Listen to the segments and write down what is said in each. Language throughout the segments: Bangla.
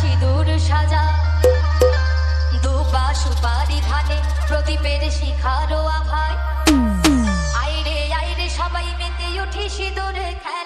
সিঁদুর সাজা। দুপা সুপারি ধানে প্রদীপের শিখারো আভায়। আইরে আইরে সবাই মেতে উঠি সিঁদুর খেলা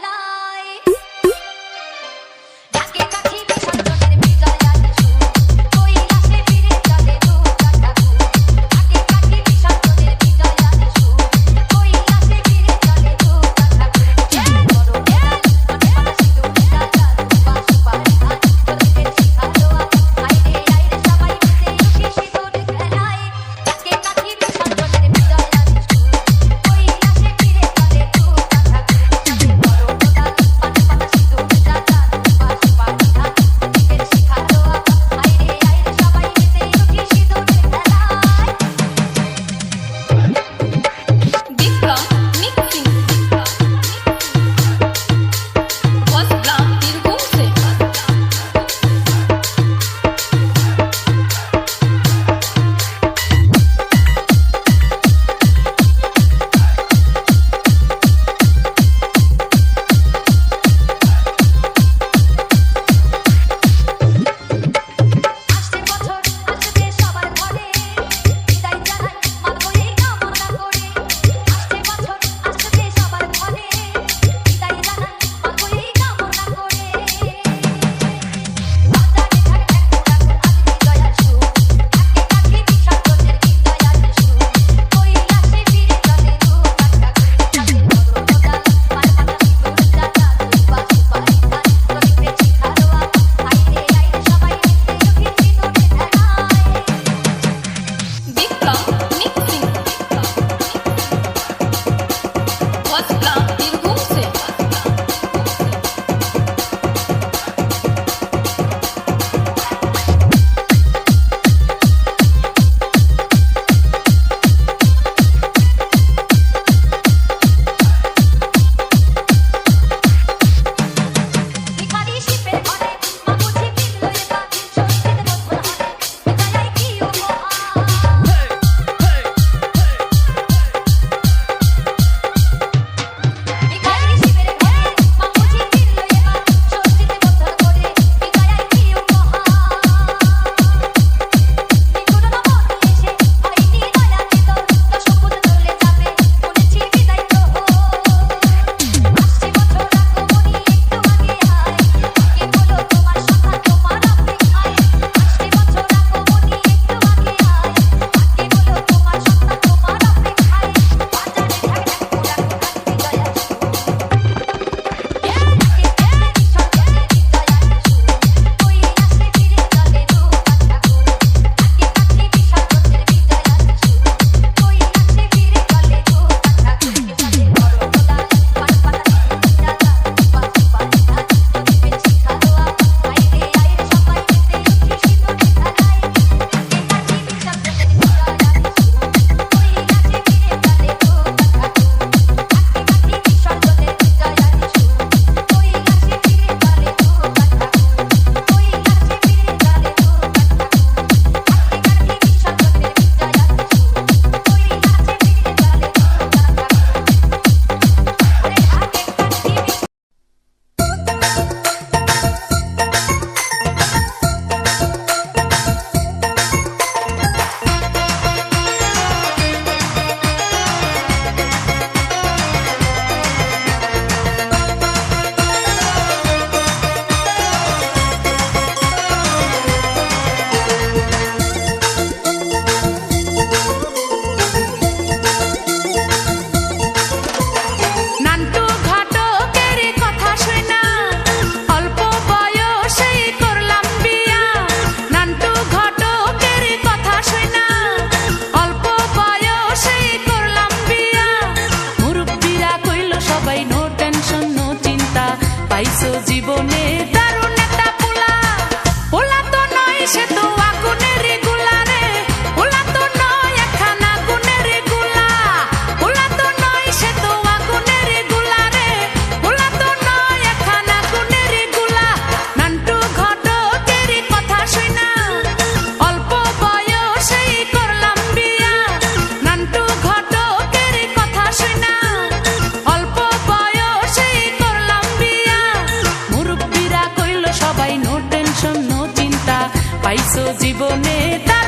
পাইছো জীবনে তার